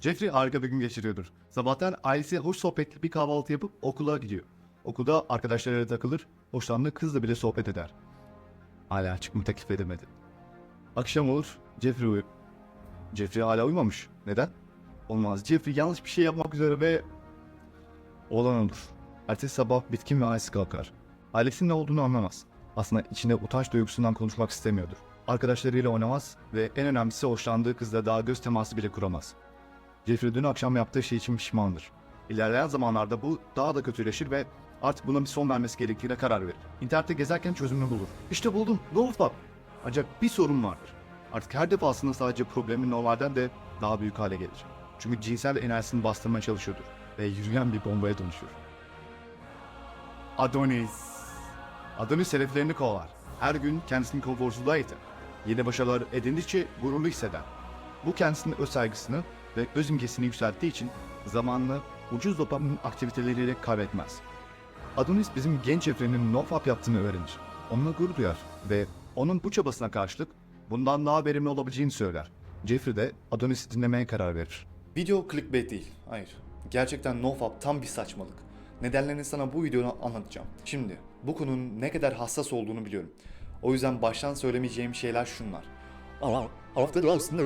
Jeffrey harika bir gün geçiriyordur. Sabahtan ailesi hoş sohbetli bir kahvaltı yapıp okula gidiyor. Okulda arkadaşlarıyla takılır, hoşlandığı kızla bile sohbet eder. Hala çıkma teklif edemedi. Akşam olur, Jeffrey uyur. Jeffrey hala uyumamış. Neden? Olmaz. Jeffrey yanlış bir şey yapmak üzere ve... Olan olur. Ertesi sabah bitkin ve halsiz kalkar. Ailesinin ne olduğunu anlamaz. Aslında içinde utanç duygusundan konuşmak istemiyordur. Arkadaşlarıyla oynamaz ve en önemlisi hoşlandığı kızla daha göz teması bile kuramaz. Jeffrey dün akşam yaptığı şey için pişmandır. İlerleyen zamanlarda bu daha da kötüleşir ve artık buna bir son vermesi gerektiğine karar verir. İnternette gezerken çözümünü bulur. İşte buldum, oldu Ancak bir sorun vardır. Artık her defasında sadece problemin normalden de daha büyük hale gelir. Çünkü cinsel enerjisini bastırmaya çalışıyordur ve yürüyen bir bombaya dönüşür. Adonis. Adonis hedeflerini kovalar. Her gün kendisini konforsuzluğa iter. Yeni başarılar edindikçe gururlu hisseder. Bu kendisinin öz saygısını ve öz imgesini yükselttiği için zamanını ucuz dopamin aktiviteleriyle kaybetmez. Adonis bizim genç Jeffrey'nin nofap yaptığını öğrenir. Onunla gurur duyar ve onun bu çabasına karşılık bundan daha verimli olabileceğini söyler. Jeffrey de Adonis'i dinlemeye karar verir. Video clickbait değil. Hayır. Gerçekten nofap tam bir saçmalık. Nedenlerini sana bu videoda anlatacağım. Şimdi bu konunun ne kadar hassas olduğunu biliyorum. O yüzden baştan söylemeyeceğim şeyler şunlar. Affedersin,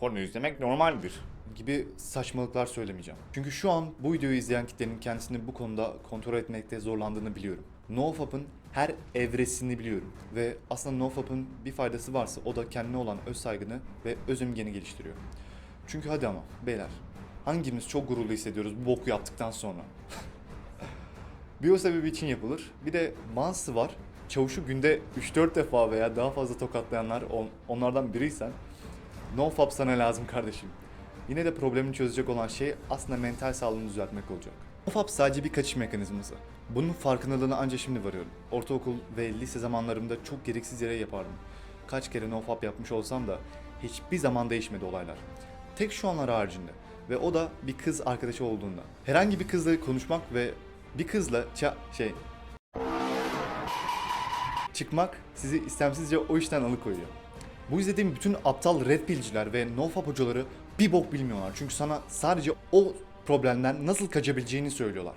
Porno izlemek normaldir gibi saçmalıklar söylemeyeceğim. Çünkü şu an bu videoyu izleyen kitlenin kendisini bu konuda kontrol etmekte zorlandığını biliyorum. NoFap'ın her evresini biliyorum ve aslında NoFap'ın bir faydası varsa o da kendine olan öz saygını ve öz imgeni geliştiriyor. Çünkü hadi ama beyler hangimiz çok gururlu hissediyoruz bu boku yaptıktan sonra? bir o sebebi için yapılır. Bir de mansı var. Çavuşu günde 3-4 defa veya daha fazla tokatlayanlar on- onlardan biriysen NoFap sana lazım kardeşim. Yine de problemini çözecek olan şey aslında mental sağlığını düzeltmek olacak. NoFap sadece bir kaçış mekanizması. Bunun farkındalığına ancak şimdi varıyorum. Ortaokul ve lise zamanlarımda çok gereksiz yere yapardım. Kaç kere NoFap yapmış olsam da hiçbir zaman değişmedi olaylar. Tek şu anlar haricinde ve o da bir kız arkadaşı olduğunda. Herhangi bir kızla konuşmak ve bir kızla ça şey çıkmak sizi istemsizce o işten alıkoyuyor. Bu izlediğim bütün aptal red pillciler ve nofap hocaları bir bok bilmiyorlar. Çünkü sana sadece o problemden nasıl kaçabileceğini söylüyorlar.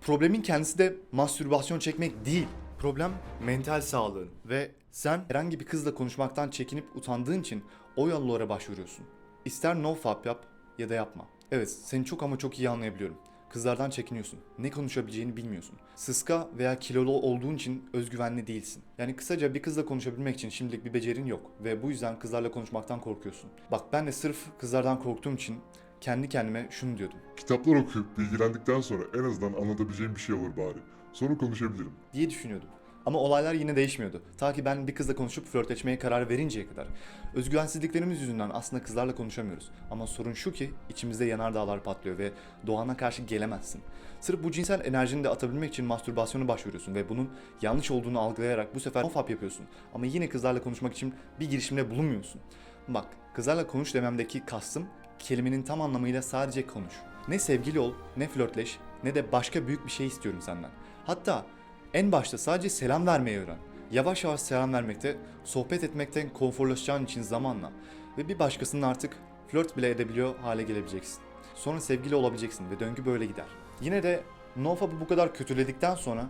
Problemin kendisi de mastürbasyon çekmek değil. Problem mental sağlığın ve sen herhangi bir kızla konuşmaktan çekinip utandığın için o yollara başvuruyorsun. İster nofap yap ya da yapma. Evet seni çok ama çok iyi anlayabiliyorum. Kızlardan çekiniyorsun. Ne konuşabileceğini bilmiyorsun. Sıska veya kilolu olduğun için özgüvenli değilsin. Yani kısaca bir kızla konuşabilmek için şimdilik bir becerin yok ve bu yüzden kızlarla konuşmaktan korkuyorsun. Bak ben de sırf kızlardan korktuğum için kendi kendime şunu diyordum. Kitaplar okuyup bilgilendikten sonra en azından anlatabileceğim bir şey olur bari. Sonra konuşabilirim. diye düşünüyordum. Ama olaylar yine değişmiyordu. Ta ki ben bir kızla konuşup flörtleşmeye karar verinceye kadar. Özgüvensizliklerimiz yüzünden aslında kızlarla konuşamıyoruz. Ama sorun şu ki içimizde yanardağlar patlıyor ve doğana karşı gelemezsin. Sırf bu cinsel enerjini de atabilmek için mastürbasyona başvuruyorsun ve bunun yanlış olduğunu algılayarak bu sefer nofap yapıyorsun. Ama yine kızlarla konuşmak için bir girişimde bulunmuyorsun. Bak kızlarla konuş dememdeki kastım kelimenin tam anlamıyla sadece konuş. Ne sevgili ol, ne flörtleş, ne de başka büyük bir şey istiyorum senden. Hatta en başta sadece selam vermeyi öğren. Yavaş yavaş selam vermekte, sohbet etmekten konforlaşacağın için zamanla ve bir başkasının artık flört bile edebiliyor hale gelebileceksin. Sonra sevgili olabileceksin ve döngü böyle gider. Yine de NoFap'ı bu kadar kötüledikten sonra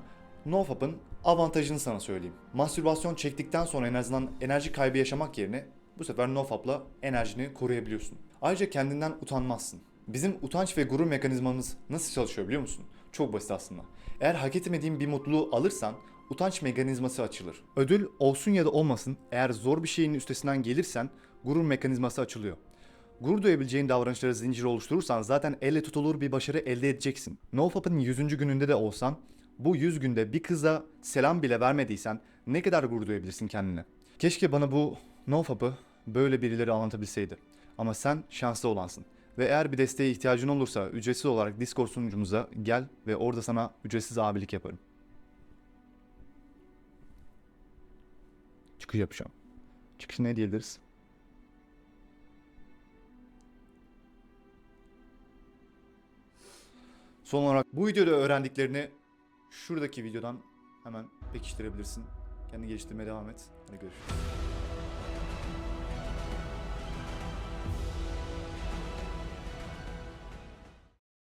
NoFap'ın avantajını sana söyleyeyim. Mastürbasyon çektikten sonra en azından enerji kaybı yaşamak yerine bu sefer NoFap'la enerjini koruyabiliyorsun. Ayrıca kendinden utanmazsın. Bizim utanç ve gurur mekanizmamız nasıl çalışıyor biliyor musun? Çok basit aslında. Eğer hak etmediğin bir mutluluğu alırsan utanç mekanizması açılır. Ödül olsun ya da olmasın eğer zor bir şeyin üstesinden gelirsen gurur mekanizması açılıyor. Gurur duyabileceğin davranışları zincir oluşturursan zaten elle tutulur bir başarı elde edeceksin. NoFap'ın 100. gününde de olsan bu 100 günde bir kıza selam bile vermediysen ne kadar gurur duyabilirsin kendine. Keşke bana bu NoFap'ı böyle birileri anlatabilseydi. Ama sen şanslı olansın. Ve eğer bir desteğe ihtiyacın olursa ücretsiz olarak Discord sunucumuza gel ve orada sana ücretsiz abilik yaparım. Çıkış yapacağım. Çıkış ne diyebiliriz? Son olarak bu videoda öğrendiklerini şuradaki videodan hemen pekiştirebilirsin. Kendini geliştirmeye devam et. Hadi görüşürüz.